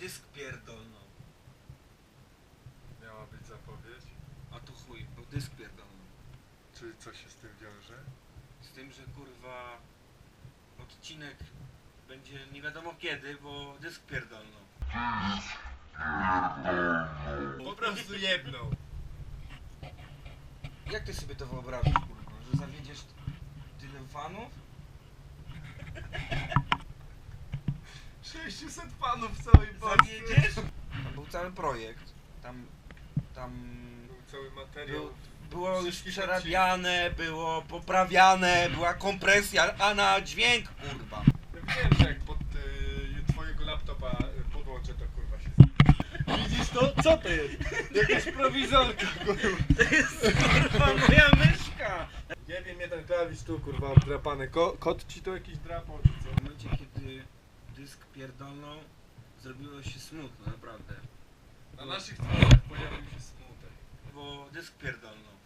dysk pierdolną. Miała być zapowiedź. A tu chuj, bo dysk pierdolną. Czy co się z tym wiąże? Z tym, że kurwa odcinek będzie nie wiadomo kiedy, bo dysk pierdolną. Po prostu jedną. Jak ty sobie to wyobrażasz, kurwa? Że zawiedziesz tyle fanów? 600 panów w całej Polsce. Zawiedziesz? Tam był cały projekt. Tam, tam Był cały materiał. był, było już Wszystkich przerabiane, było poprawiane, była kompresja, a na dźwięk, kurwa. Ja wiem, że jak pod y, twojego laptopa y, podłączę, to kurwa się... Widzisz to? Co to jest? Jakaś prowizorka, kurwa. Kurwa, moja myszka! Nie wiem, jeden klawisz tu, kurwa, obdrapany. Ko kot ci to jakiś drapał, czy co? W momencie, kiedy dysk pierdolną, zrobiło się smutno, naprawdę. Na naszych twarzach pojawił się smutek. Bo dysk pierdolną.